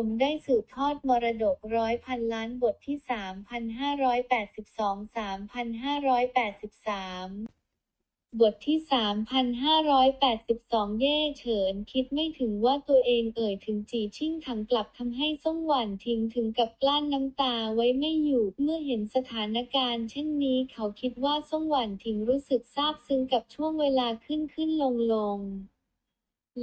ผมได้สืบทอดมรดกร้อยพันล้านบทที่ 3,582-3,583 บทที่ 3,582 เย่เฉิน คิดไม่ถึงว่าตัวเองเอ่ยถึงจีชิ่งถังกลับทำให้ซ่งหวันทิ้งถึงกับกลั้นน้ำตาไว้ไม่อยู่ เมื่อเห็นสถานการณ์ เช่นนี้เขาคิดว่าซ่งหวันทิ้งรู้สึกซาบซึ้งกับช่วงเวลาขึ้นขึ้นลงลง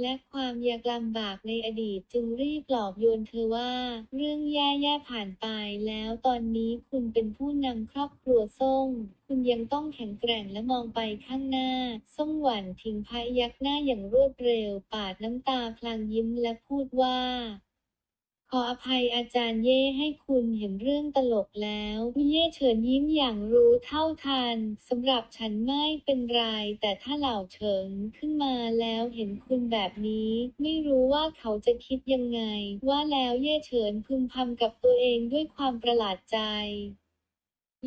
และความยากลำบากในอดีตจึงรีบปลอบโยนเธอว่า เรื่องแย่ๆผ่านไปแล้วตอนนี้คุณเป็นผู้นำครอบครัวส้ง คุณยังต้องแข็งแกร่งและมองไปข้างหน้า ส้มหวันทิ้งพายักหน้าอย่างรวดเร็ว ปาดน้ำตาพลางยิ้มและพูดว่า ออภัยอาจารย์เย่ให้คุณเห็นเรื่องตลกแล้วเย่เฉินยิ้มอย่างรู้เท่าทันสำหรับฉันไม่เป็นไร แต่ถ้าเหล่าเฉิงขึ้นมาแล้วเห็นคุณแบบนี้ ไม่รู้ว่าเขาจะคิดยังไง ว่าแล้วเย่เฉินพึมพำกับตัวเองด้วยความประหลาดใจ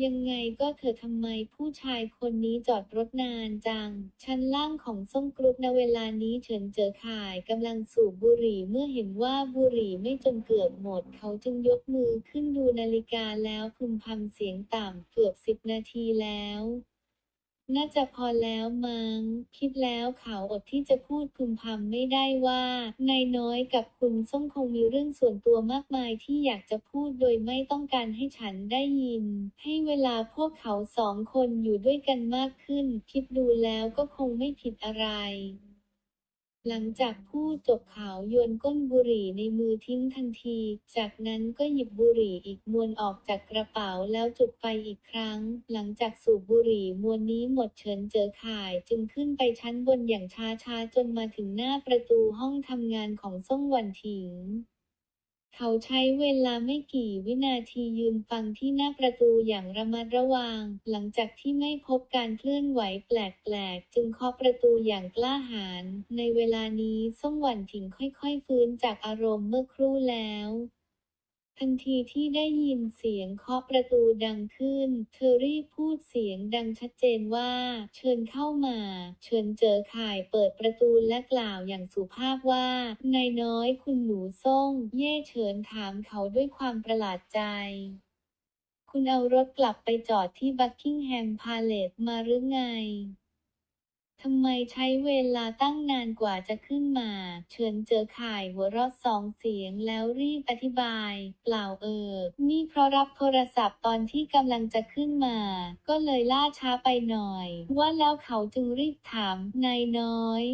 ยังไงก็เธอทำไมผู้ชายคนนี้จอดรถนานจัง ชั้นล่างของส้มกรุ๊ปณเวลานี้เฉินเจอข่ายกำลังสูบบุหรี่เมื่อเห็นว่าบุหรี่ไม่จนเกือบหมด เขาจึงยกมือขึ้นดูนาฬิกาแล้วพึมพำเสียงต่ำเกือบสิบนาทีแล้ว น่าจะพอแล้วมั้ง คิดแล้วเขาอดที่จะพูดพึมพำไม่ได้ว่านายน้อยกับคุณส้มคงมีเรื่องส่วนตัวมากมายที่อยากจะพูดโดยไม่ต้องการให้ฉันได้ยิน ให้เวลาพวกเขาสองคนอยู่ด้วยกันมากขึ้น คิดดูแล้วก็คงไม่ผิดอะไร หลังจากพูดจบเขาโยนก้นบุหรี่ในมือทิ้งทันที จากนั้นก็หยิบบุหรี่อีกมวนออกจากกระเป๋าแล้วจุดไฟอีกครั้ง หลังจากสูบบุหรี่มวนนี้หมดเฉินเจอข่าย จึงขึ้นไปชั้นบนอย่างช้าๆจนมาถึงหน้าประตูห้องทำงานของส่งหวันถิง เขาใช้เวลาไม่กี่วินาทียืนฟังที่หน้าประตูอย่างระมัดระวัง หลังจากที่ไม่พบการเคลื่อนไหวแปลกๆ จึงเคาะประตูอย่างกล้าหาญ ในเวลานี้ส้มหวันถิงค่อยๆ ฟื้นจากอารมณ์เมื่อครู่แล้ว ทันทีที่ได้ยินเสียงเคาะประตูดังขึ้น เธอรีบพูดเสียงดังชัดเจนว่า เชิญเข้ามา เชิญเจอข่ายเปิดประตูและกล่าวอย่างสุภาพว่า นายน้อยคุณหนูส่ง เย่เฉินถามเขาด้วยความประหลาดใจคุณเอารถกลับไปจอดที่บักกิงแฮมพาเลตมาหรือไง ทำไมใช้เวลาตั้งนานกว่าจะขึ้นมา เชิญเจอข่ายหัวเราะสองเสียงแล้วรีบอธิบาย เปล่าเออ นี่เพราะรับโทรศัพท์ตอนที่กำลังจะขึ้นมา ก็เลยล่าช้าไปหน่อย ว่าแล้วเขาจึงรีบถามนายน้อย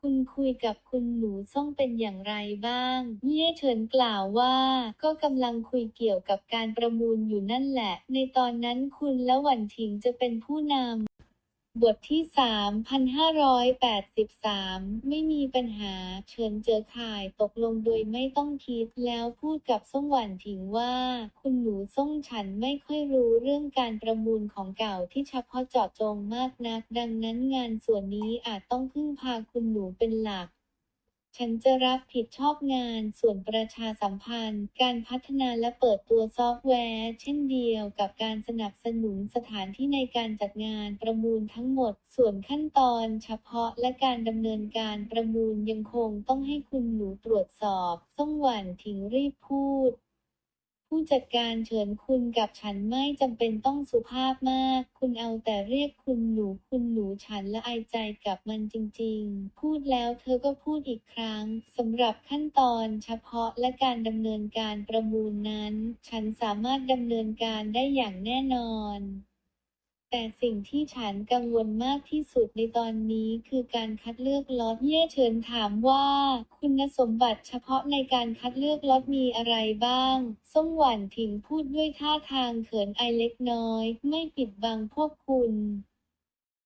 คุณคุยกับคุณหนูส่งเป็นอย่างไรบ้าง เย่เฉินกล่าวว่า ก็กำลังคุยเกี่ยวกับการประมูลอยู่นั่นแหละ ในตอนนั้นคุณและหวันถิงจะเป็นผู้นำ บทที่ 3,583 ไม่มีปัญหา เชิญเจอข่ายตกลงโดยไม่ต้องคิด แล้วพูดกับส่งหวันถิงว่า คุณหนูส่งฉันไม่ค่อยรู้เรื่องการประมูลของเก่าที่เฉพาะเจาะจงมากนัก ดังนั้นงานส่วนนี้อาจต้องพึ่งพาคุณหนูเป็นหลัก ฉันจะรับผิดชอบงานส่วนประชาสัมพันธ์ การพัฒนาและเปิดตัวซอฟต์แวร์ เช่นเดียวกับการสนับสนุนสถานที่ในการจัดงานประมูลทั้งหมด ส่วนขั้นตอนเฉพาะและการดำเนินการประมูลยังคงต้องให้คุณหนูตรวจสอบ ส่งหวันถิงรีบพูด ผู้จัดการเฉินคุณกับฉันไม่จำเป็นต้องสุภาพมาก คุณเอาแต่เรียกคุณหนูคุณหนูฉันละอายใจกับมันจริงๆ พูดแล้วเธอก็พูดอีกครั้งสำหรับขั้นตอนเฉพาะและการดำเนินการประมูลนั้น ฉันสามารถดำเนินการได้อย่างแน่นอน แต่สิ่งที่ฉันกังวลมากที่สุดในตอนนี้คือการคัดเลือกล็อตเย่เชิญถามว่า คุณสมบัติเฉพาะในการคัดเลือกล็อตมีอะไรบ้าง ส้มหวานถิงพูดด้วยท่าทางเขินอายเล็กน้อย ไม่ปิดบังพวกคุณ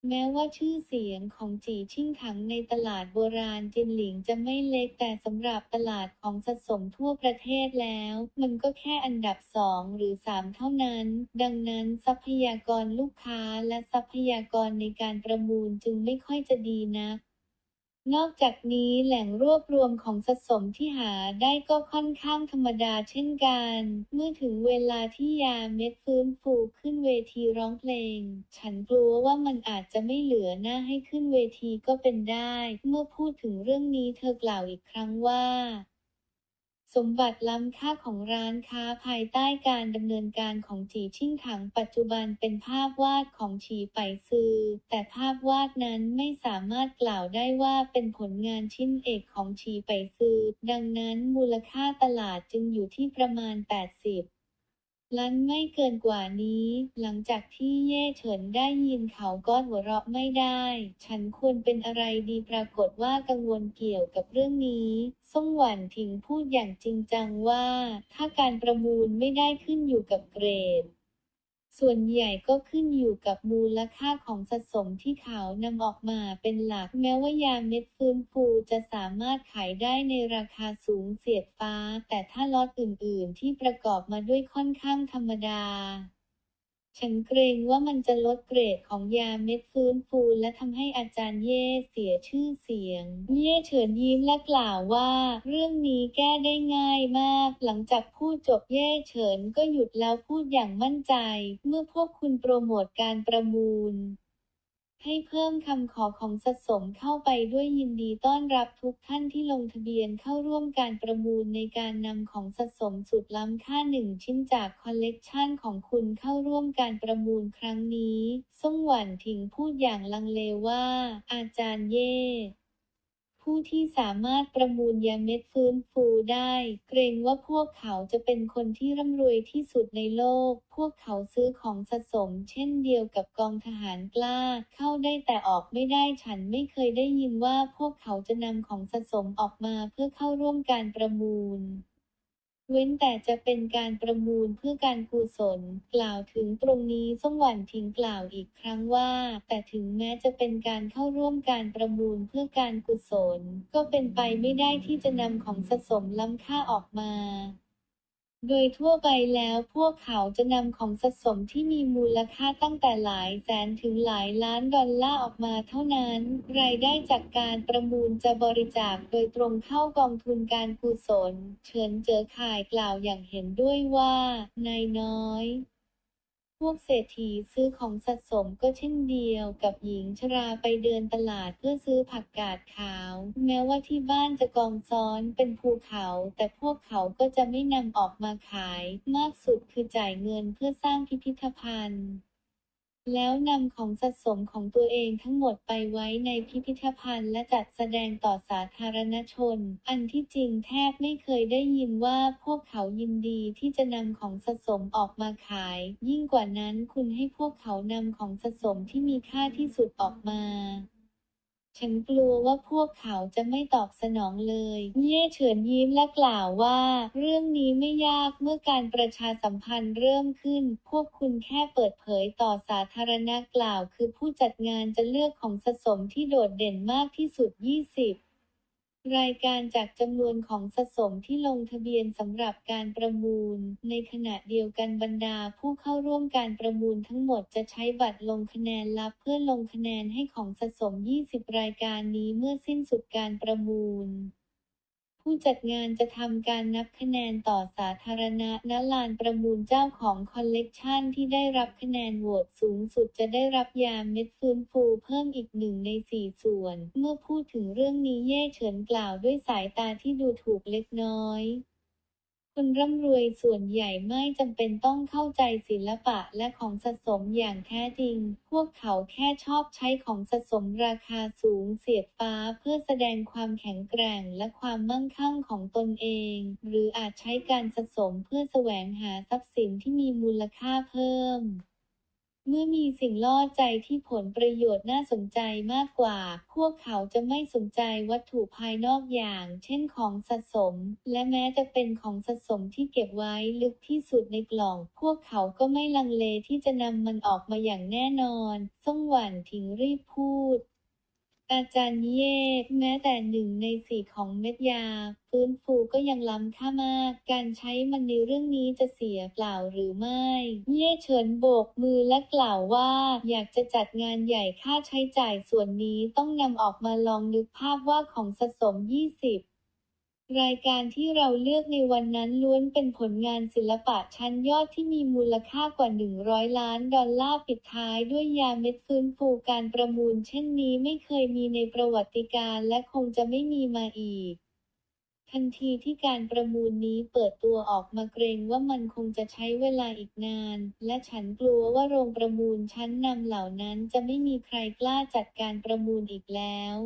แม้ว่าชื่อเสียงของจีชิ่งถังในตลาดโบราณจินหลิงจะไม่เล็กแต่สำหรับตลาดของสะสมทั่วประเทศแล้ว มันก็แค่อันดับสองหรือสามเท่านั้น ดังนั้นทรัพยากรลูกค้าและทรัพยากรในการประมูลจึงไม่ค่อยจะดีนัก นอกจากนี้แหล่งรวบรวมของสะสมที่หาได้ก็ค่อนข้างธรรมดาเช่นกัน เมื่อถึงเวลาที่ยาเม็ดฟื้นฟูขึ้นเวทีร้องเพลง ฉันกลัวว่ามันอาจจะไม่เหลือหน้าให้ขึ้นเวทีก็เป็นได้ เมื่อพูดถึงเรื่องนี้เธอกล่าวอีกครั้งว่า สมบัติล้ำค่าของร้านค้าภายใต้การดำเนินการของจีชิ่งถังปัจจุบันเป็นภาพวาดของฉีไปซือ แต่ภาพวาดนั้นไม่สามารถกล่าวได้ว่าเป็นผลงานชิ้นเอกของฉีไปซือ ดังนั้นมูลค่าตลาดจึงอยู่ที่ประมาณ 80 ล้นไม่เกินกว่านี้ หลังจากที่เย่เฉินได้ยินเขาก็หัวเราะไม่ได้ ฉันควรเป็นอะไรดีปรากฏว่ากังวลเกี่ยวกับเรื่องนี้ซ่งหวันถิงพูดอย่างจริงจังว่า ถ้าการประมูลไม่ได้ขึ้นอยู่กับเกรด ส่วนใหญ่ก็ขึ้นอยู่กับมูลค่าของสะสมที่เขานำออกมาเป็นหลักแม้ว่ายาเม็ดฟื้นฟูจะสามารถขายได้ในราคาสูงเสียดฟ้า แต่ถ้าล็อตอื่น ๆ ที่ประกอบมาด้วยค่อนข้างธรรมดา ฉันเกรงว่ามันจะลดเกรดของยาเม็ดฟื้นฟูและทำให้อาจารย์เย่เสียชื่อเสียง เย่เฉินยิ้มและกล่าวว่า เรื่องนี้แก้ได้ง่ายมาก หลังจากพูดจบเย่เฉินก็หยุดแล้วพูดอย่างมั่นใจ เมื่อพวกคุณโปรโมทการประมูล ให้เพิ่มคำขอของสะสมเข้าไปด้วยยินดีต้อนรับทุกท่านที่ลงทะเบียนเข้าร่วมการประมูลในการนำของสะสมสุดล้ำค่าหนึ่งชิ้นจากคอลเลกชันของคุณเข้าร่วมการประมูลครั้งนี้ ส่งหวันถิงพูดอย่างลังเลว่า อาจารย์เย่ ผู้ที่สามารถประมูลยาเม็ดฟื้นฟูได้ เกรงว่าพวกเขาจะเป็นคนที่ร่ำรวยที่สุดในโลก พวกเขาซื้อของสะสม เช่นเดียวกับกองทหารกล้า เข้าได้แต่ออกไม่ได้ฉันไม่เคยได้ยินว่าพวกเขาจะนำของสะสมออกมาเพื่อเข้าร่วมการประมูล เว้นแต่จะเป็นการประมูลเพื่อการกุศล กล่าวถึงตรงนี้ส่งหวันทิ้งกล่าวอีกครั้งว่า แต่ถึงแม้จะเป็นการเข้าร่วมการประมูลเพื่อการกุศล ก็เป็นไปไม่ได้ที่จะนำของสะสมล้ำค่าออกมา โดยทั่วไปแล้วพวกเขาจะนำของสะสมที่มีมูลค่าตั้งแต่หลายแสนถึงหลายล้านดอลลาร์ออกมาเท่านั้น รายได้จากการประมูลจะบริจาคโดยตรงเข้ากองทุนการกุศลเฉินเจอข่ายกล่าวอย่างเห็นด้วยว่านายน้อย พวกเศรษฐีซื้อของสะสมก็เช่นเดียวกับหญิงชราไปเดินตลาดเพื่อซื้อผักกาดขาว แม้ว่าที่บ้านจะกองซ้อนเป็นภูเขา แต่พวกเขาก็จะไม่นำออกมาขาย มากสุดคือจ่ายเงินเพื่อสร้างพิพิธภัณฑ์ แล้วนำของสะสมของตัวเองทั้งหมดไปไว้ในพิพิธภัณฑ์และจัดแสดงต่อสาธารณชน อันที่จริงแทบไม่เคยได้ยินว่าพวกเขายินดีที่จะนำของสะสมออกมาขาย ยิ่งกว่านั้นคุณให้พวกเขานำของสะสมที่มีค่าที่สุดออกมา ฉันกลัวว่าพวกเขาจะไม่ตอบสนองเลย เย่เฉินยิ้มและกล่าวว่า เรื่องนี้ไม่ยากเมื่อการประชาสัมพันธ์เริ่มขึ้น พวกคุณแค่เปิดเผยต่อสาธารณะกล่าว คือผู้จัดงานจะเลือกของสะสมที่โดดเด่นมากที่สุด 20 รายการจากจำนวนของสะสมที่ลงทะเบียนสำหรับการประมูล ในขณะเดียวกันบรรดาผู้เข้าร่วมการประมูลทั้งหมดจะใช้บัตรลงคะแนนลับเพื่อลงคะแนนให้ของสะสม 20 รายการนี้เมื่อสิ้นสุดการประมูล ผู้จัดงานจะทำการนับคะแนนต่อสาธารณะณลานประมูลเจ้าของคอลเลกชันที่ได้รับคะแนนโหวตสูงสุดจะได้รับยาเม็ดฟื้นฟูเพิ่มอีกหนึ่งในสี่ส่วน เมื่อพูดถึงเรื่องนี้เย่เฉินกล่าวด้วยสายตาที่ดูถูกเล็กน้อย คนร่ำรวยส่วนใหญ่ไม่จำเป็นต้องเข้าใจศิลปะและของสะสมอย่างแท้จริง พวกเขาแค่ชอบใช้ของสะสมราคาสูงเสียดฟ้าเพื่อแสดงความแข็งแกร่งและความมั่งคั่งของตนเอง หรืออาจใช้การสะสมเพื่อแสวงหาทรัพย์สินที่มีมูลค่าเพิ่ม เมื่อมีสิ่งล่อใจที่ผลประโยชน์น่าสนใจมากกว่า พวกเขาจะไม่สนใจวัตถุภายนอกอย่าง เช่นของสะสม และแม้จะเป็นของสะสมที่เก็บไว้ลึกที่สุดในกล่อง พวกเขาก็ไม่ลังเลที่จะนำมันออกมาอย่างแน่นอนซ่งหวันถิงรีบพูด อาจารย์เย่แม้แต่หนึ่งในสี่ของเม็ดยา ฟื้นฟูก็ยังล้ำค่ามาก การใช้มันในเรื่องนี้จะเสียเปล่าหรือไม่ เย่เฉินโบกมือและกล่าวว่าอยากจะจัดงานใหญ่ค่าใช้จ่ายส่วนนี้ต้องนำออกมาลองนึกภาพว่าของสะสม 20 รายการที่เราเลือกในวันนั้นล้วนเป็นผลงานศิลปะชั้นยอดที่มีมูลค่ากว่า 100 ล้านดอลลาร์ปิดท้ายด้วยยาเม็ดฟื้นฟูการประมูล เช่นนี้ไม่เคยมีในประวัติการและคงจะไม่มีมาอีก ทันทีที่การประมูลนี้เปิดตัวออกมาเกรงว่ามันคงจะใช้เวลาอีกนาน และฉันกลัวว่าโรงประมูลชั้นนำเหล่านั้นจะไม่มีใครกล้าจัดการประมูลอีกแล้ว